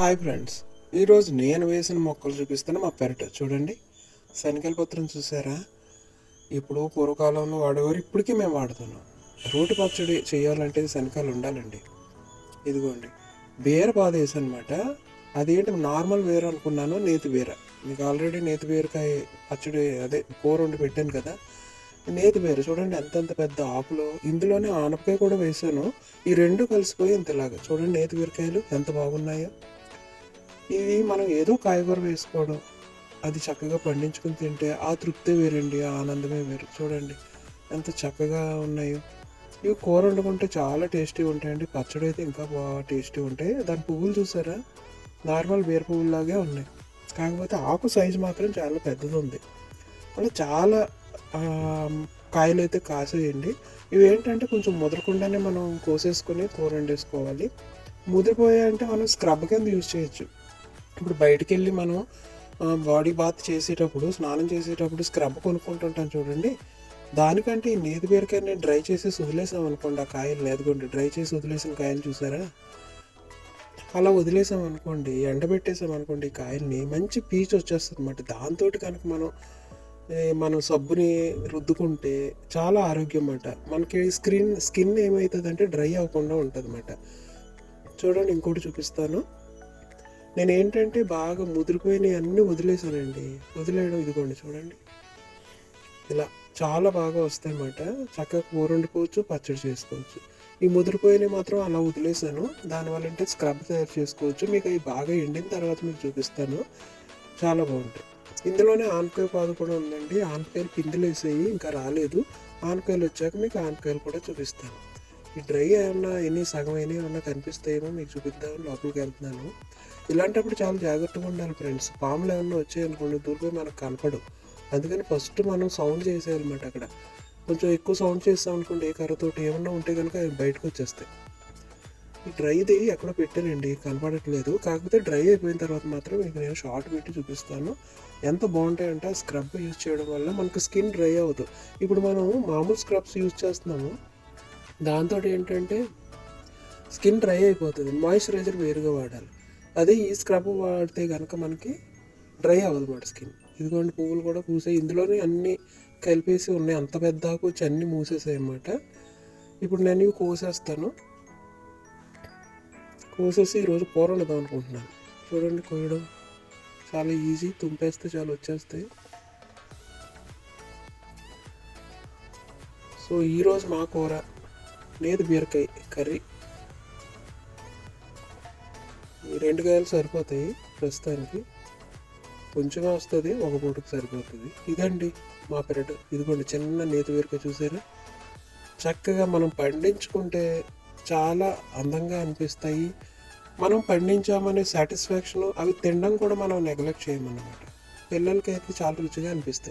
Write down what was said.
Hi friends ఈరోజు నేను వేసిన మొక్కలు చూపిస్తాను మా పెరట. చూడండి. శనగల పత్రం చూసారా? ఇప్పుడు పూర్వకాలంలో వాడేవారు ఇప్పటికీ మేము వాడుతున్నాం. రోటి పచ్చడి చేయాలంటే శనకాలు ఉండాలండి. ఇదిగోండి. బీర బాధ వేసనమాట. అదేంటి నార్మల్ వేరు అనుకున్నాను నేతి బీర. మీకు ఆల్రెడీ నేతి బీరకాయ పచ్చడి అదే కూర వండి పెట్టాను కదా. నేతి బీర చూడండి ఎంతెంత పెద్ద ఆకులు. ఇందులోనే ఆనపకాయ కూడా వేసాను. ఈ రెండు కలిసిపోయి ఇంతలాగా. చూడండి నేతి బీరకాయలు ఎంత బాగున్నాయో. ఇది మనం ఏదో కాయగూర వేసుకోవడం. అది చక్కగా పండించుకుని తింటే ఆ తృప్తి వేరండి ఆ ఆనందమే వేరు. చూడండి ఎంత చక్కగా ఉన్నాయో. ఇవి కూర వండుకుంటే చాలా టేస్టీ ఉంటాయండి. పచ్చడి అయితే ఇంకా బాగా టేస్టీ ఉంటాయి. దాని పువ్వులు చూసారా? నార్మల్ బీర పువ్వులాగే ఉన్నాయి. కాకపోతే ఆకు సైజు మాత్రం చాలా పెద్దది ఉంది. అలా చాలా కాయలు అయితే కాసేయండి. ఇవి ఏంటంటే కొంచెం ముదరకుండానే మనం కోసేసుకొని కూర వండేసుకోవాలి. ముదిరిపోయాయంటే మనం స్క్రబ్ కింద యూజ్ చేయొచ్చు. ఇప్పుడు బయటికి వెళ్ళి మనం బాడీ బాత్ చేసేటప్పుడు స్నానం చేసేటప్పుడు స్క్రబ్ కొనుక్కుంటుంటాం చూడండి. దానికంటే ఈ నేతి బీరకాయని డ్రై చేసి వదిలేసాం అనుకోండి ఆ కాయలు లేదుకోండి డ్రై చేసి వదిలేసిన కాయలు చూసారా? అలా వదిలేసాం అనుకోండి ఎండబెట్టేసాం అనుకోండి ఈ కాయల్ని మంచి పీచు వచ్చేస్తుంది అనమాట దాంతో కనుక మనం మనం సబ్బుని రుద్దుకుంటే చాలా ఆరోగ్యం అన్నమాట. మనకి స్క్రీన్ స్కిన్ ఏమవుతుందంటే డ్రై అవ్వకుండా ఉంటుంది అన్నమాట చూడండి ఇంకోటి చూపిస్తాను. నేను ఏంటంటే బాగా ముదిరిపోయినవి అన్నీ వదిలేసానండి. వదిలేయడం ఇదిగోండి చూడండి. ఇలా చాలా బాగా వస్తాయన్నమాట. చక్కగా కూర వండుకోవచ్చు పచ్చడి చేసుకోవచ్చు. ఈ ముదిరిపోయినవి మాత్రం అలా వదిలేసాను. దానివల్ల అంటే స్క్రబ్ తయారు చేసుకోవచ్చు. మీకు అవి బాగా ఎండిన తర్వాత మీకు చూపిస్తాను. చాలా బాగుంటాయి. ఇందులోనే ఆనకాయ పాదు కూడా ఉందండి. ఆనపకాయలు పిందులు వేసేవి ఇంకా రాలేదు. ఆనకాయలు వచ్చాక మీకు ఆనపకాయలు కూడా చూపిస్తాను. ఈ డ్రై ఏమన్నా ఎన్ని సగం అయినా ఏమన్నా కనిపిస్తాయేమో మీకు చూపిద్దామని లోపలికి వెళ్తున్నాను. ఇలాంటప్పుడు చాలా జాగ్రత్తగా ఉండాలి ఫ్రెండ్స్. పాములు ఏమన్నా వచ్చాయనుకోండి దూరమే మనకు కనపడవు అందుకని ఫస్ట్ మనం సౌండ్ చేసేయాలన్నమాట అక్కడ. కొంచెం ఎక్కువ సౌండ్ చేస్తాం అనుకోండి ఏ కర్రతోటి ఏమన్నా ఉంటే కనుక అవి బయటకు వచ్చేస్తాయి. ఈ డ్రైది ఎక్కడో పెట్టానండి కనపడట్లేదు. కాకపోతే డ్రై అయిపోయిన తర్వాత మాత్రం మీకు నేను షార్ట్ పెట్టి చూపిస్తాను. ఎంత బాగుంటాయంటే ఆ స్క్రబ్ యూజ్ చేయడం వల్ల మనకు స్కిన్ డ్రై అవ్వదు. ఇప్పుడు మనం మామూలు స్క్రబ్స్ యూజ్ చేస్తున్నాము. దాంతో ఏంటంటే స్కిన్ డ్రై అయిపోతుంది మాయిశ్చరైజర్ వేరుగా వాడాలి. అదే ఈ స్క్రబ్ వాడితే కనుక మనకి డ్రై అవ్వదు మాట స్కిన్. ఇదిగోండి పువ్వులు కూడా పూసాయి. ఇందులోనే అన్నీ కలిపేసి ఉన్నాయి. అంత పెద్ద ఆకు వచ్చి అన్నీ మూసేసాయి అన్నమాట. ఇప్పుడు నేను ఇవి కోసేస్తాను. కోసేసి ఈరోజు కూర వండుదాం అనుకుంటున్నాను. చూడండి కోయడం చాలా ఈజీ. తుంపేస్తే చాలా వచ్చేస్తాయి. సో ఈరోజు మా కూర లేదు బీరకాయ కర్రీ. ఈ రెండు కాయలు సరిపోతాయి ప్రస్తుతానికి. కొంచెం వస్తుంది ఒక పూటకు సరిపోతుంది. ఇదండి మా పెరడు. ఇదిగోండి చిన్న నేతి బీరకాయ చూసారా? చక్కగా మనం పండించుకుంటే చాలా అందంగా అనిపిస్తాయి. మనం పండించామనే సాటిస్ఫాక్షన్ అవి తినడం కూడా మనం నెగ్లెక్ట్ చేయమన్నమాట. అయితే చాలా రుచిగా అనిపిస్తాయి.